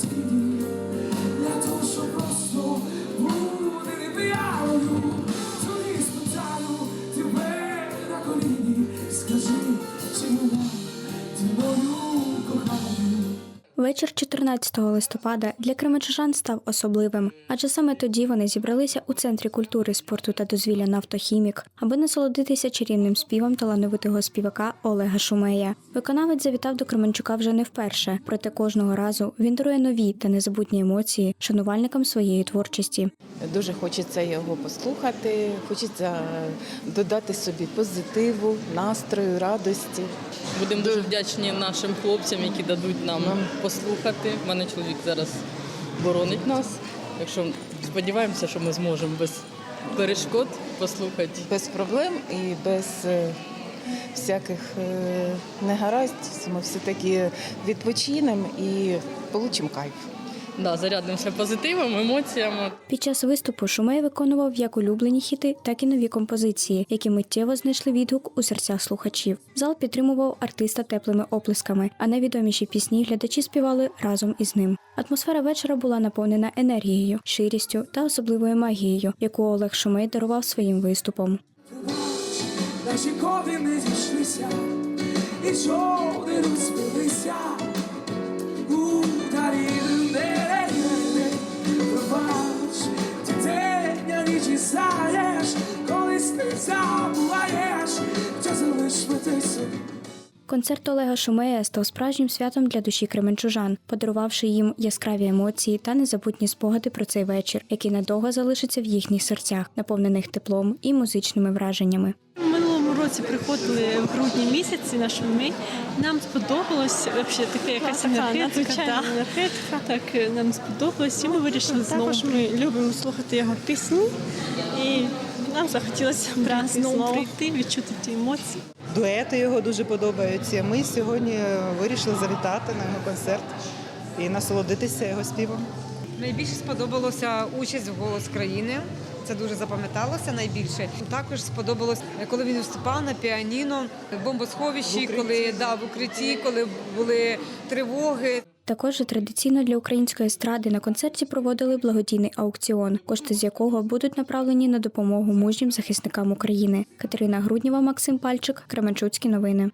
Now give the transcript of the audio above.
світі, Вечір 14 листопада для кременчужан став особливим, адже саме тоді вони зібралися у центрі культури, спорту та дозвілля «Нафтохімік», аби насолодитися чарівним співом талановитого співака Олега Шумея. Виконавець завітав до Кременчука вже не вперше, проте кожного разу він дарує нові та незабутні емоції шанувальникам своєї творчості. Дуже хочеться його послухати, хочеться додати собі позитиву, настрою, радості. Будемо дуже вдячні нашим хлопцям, які дадуть нам послухати. У мене чоловік зараз боронить нас. Якщо сподіваємося, що ми зможемо без перешкод послухати. Без проблем і без е, всяких е, негараздів. Ми все таки відпочинемо і получимо кайф. Да, зарядимося позитивом, емоціями. Під час виступу Шумей виконував як улюблені хіти, так і нові композиції, які миттєво знайшли відгук у серцях слухачів. Зал підтримував артиста теплими оплесками, а найвідоміші пісні глядачі співали разом із ним. Атмосфера вечора була наповнена енергією, щирістю та особливою магією, яку Олег Шумей дарував своїм виступом. Наші коди не зійшлися, і човни Концерт Олега Шумея став справжнім святом для душі кременчужан, подарувавши їм яскраві емоції та незабутні спогади про цей вечір, який надовго залишиться в їхніх серцях, наповнених теплом і музичними враженнями. В минулому році приходили в грудні місяці на шуми. Нам сподобалось взагалі така якась енергетика. енергетика. Так е, нам сподобалось, і ми вирішили знову. Також ми любимо слухати його пісні, і нам захотілося знову. прийти, відчути ті емоції. Дуети його дуже подобаються. Ми сьогодні вирішили завітати на його концерт і насолодитися його співом. Найбільше сподобалося участь в голос країни. Це дуже запам'яталося найбільше. Також сподобалось, коли він виступав на піаніно в бомбосховищі, коли да, в укритті, коли були тривоги. Також традиційно для української естради на концерті проводили благодійний аукціон, кошти з якого будуть направлені на допомогу мужнім захисникам України. Катерина Груднєва, Максим Пальчик, Кременчуцькі новини.